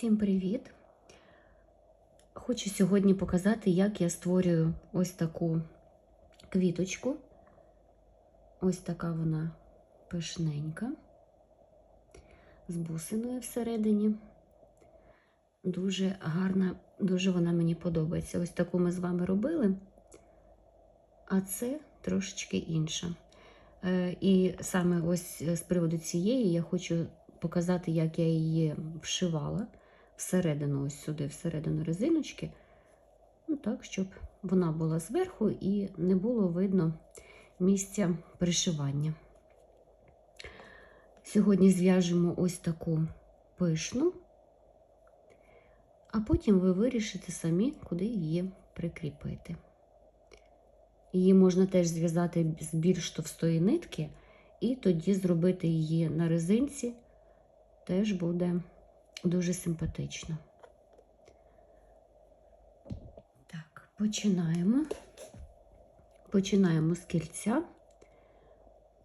Всім привіт! Хочу сьогодні показати, як я створюю ось таку квіточку. Ось така вона пишненька, з бусиною всередині. Дуже гарна, дуже вона мені подобається. Ось таку ми з вами робили, а це трошечки інша. Е, І саме ось з приводу цієї я хочу показати, як я її вшивала всередину, ось сюди, всередину резиночки. Ну так, щоб вона була зверху і не було видно місця пришивання. Сьогодні зв'яжемо ось таку пишну, а потім ви вирішите самі, куди її прикріпити. Її можна теж зв'язати з більш товстої нитки, і тоді зробити її на резинці теж буде дуже симпатично. Так, починаємо. Починаємо з кільця,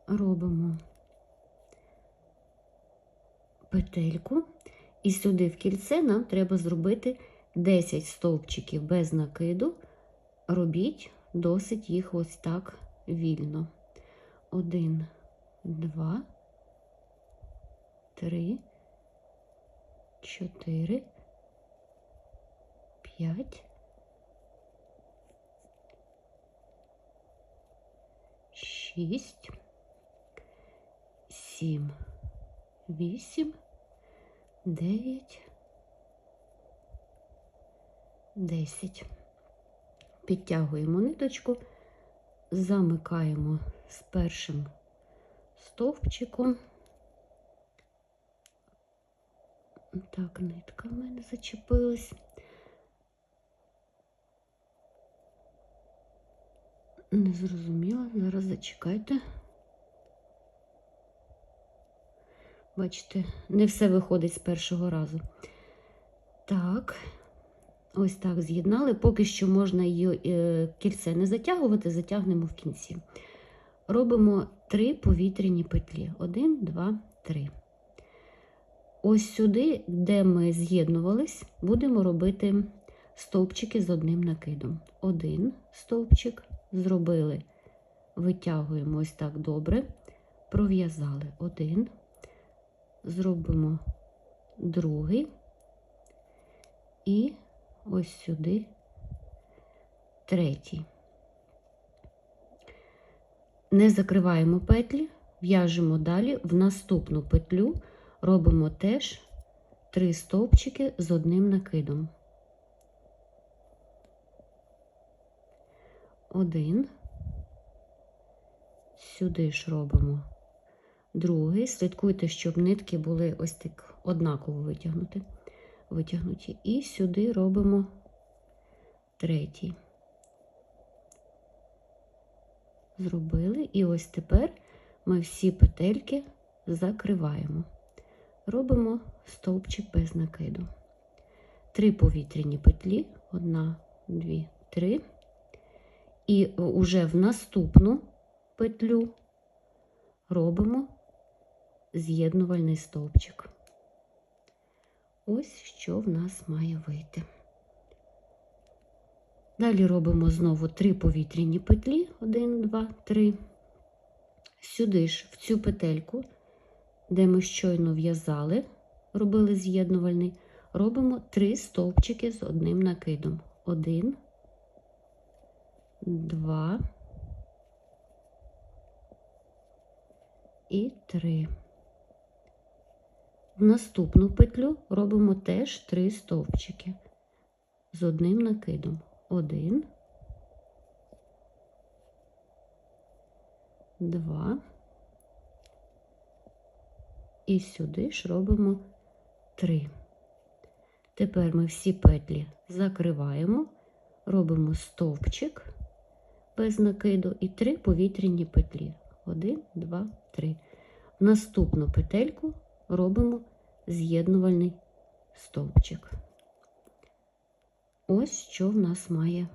робимо петельку, і сюди в кільце нам треба зробити 10 стовпчиків без накиду. Робіть досить їх ось так вільно. Один, два, три, чотири, п'ять, шість, сім, вісім, дев'ять, десять. Підтягуємо ниточку, замикаємо з першим стовпчиком. Так, нитка в мене зачепилась. Не зрозуміла, зараз зачекайте. Бачите, не все виходить з першого разу. Так, ось так з'єднали. Поки що можна її е, кільце не затягувати, затягнемо в кінці. Робимо три повітряні петлі. Один, два, три. Ось сюди, де ми з'єднувались, будемо робити стовпчики з одним накидом. Один стовпчик зробили, витягуємо ось так добре, пров'язали один, зробимо другий. І ось сюди третій. Не закриваємо петлі, в'яжемо далі в наступну петлю робимо теж три стовпчики з одним накидом. Один. Сюди ж робимо другий. Слідкуйте, щоб нитки були ось так однаково витягнуті. витягнуті. І сюди робимо третій. Зробили. І ось тепер ми всі петельки закриваємо робимо стовпчик без накиду. Три повітряні петлі, одна, дві, три. І уже в наступну петлю робимо з'єднувальний стовпчик. Ось що в нас має вийти. Далі робимо знову три повітряні петлі, один, два, три. Сюди ж в цю петельку де ми щойно в'язали, робили з'єднувальний, робимо три стовпчики з одним накидом. Один, два і три. В наступну петлю робимо теж три стовпчики з одним накидом. Один, два. І сюди ж робимо 3. Тепер ми всі петлі закриваємо, робимо стовпчик без накиду і 3 повітряні петлі. 1, 2, 3. В наступну петельку робимо з'єднувальний стовпчик. Ось що в нас має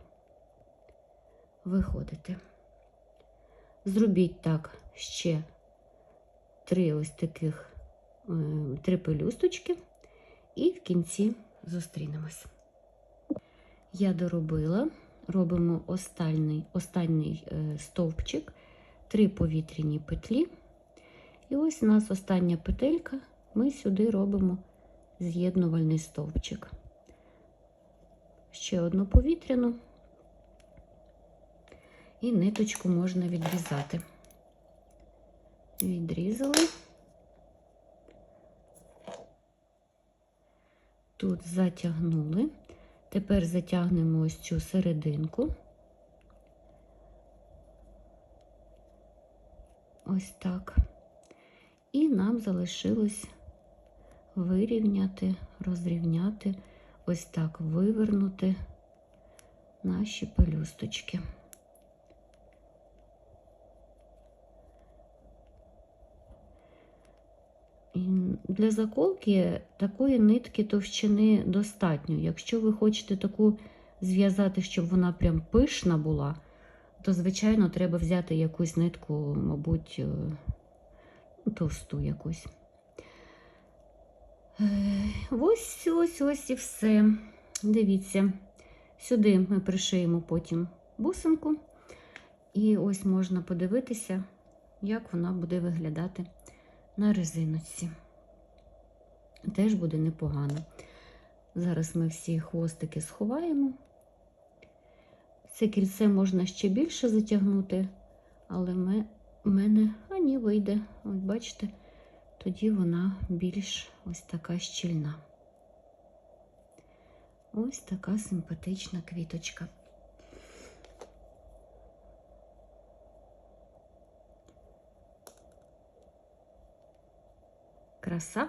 виходити. Зробіть так ще три ось таких три пелюсточки, і в кінці зустрінемось. Я доробила, робимо останній, останній е, стовпчик, три повітряні петлі. І ось у нас остання петелька, ми сюди робимо з'єднувальний стовпчик. Ще одну повітряну, і ниточку можна відрізати. Відрізали. Тут затягнули. Тепер затягнемо ось цю серединку. Ось так. І нам залишилось вирівняти, розрівняти, ось так вивернути наші пелюсточки. І Для заколки такої нитки товщини достатньо. Якщо ви хочете таку зв'язати, щоб вона прям пишна була, то, звичайно, треба взяти якусь нитку, мабуть, е, ну, товсту якусь. Е, Ось, ось, ось і все. Дивіться, сюди ми пришиємо потім бусинку, і ось можна подивитися, як вона буде виглядати на резиночці. Теж буде непогано. Зараз ми всі хвостики сховаємо. Це кільце можна ще більше затягнути, але в мене а ні, вийде. Ось бачите, тоді вона більш ось така щільна. Ось така симпатична квіточка. Краса.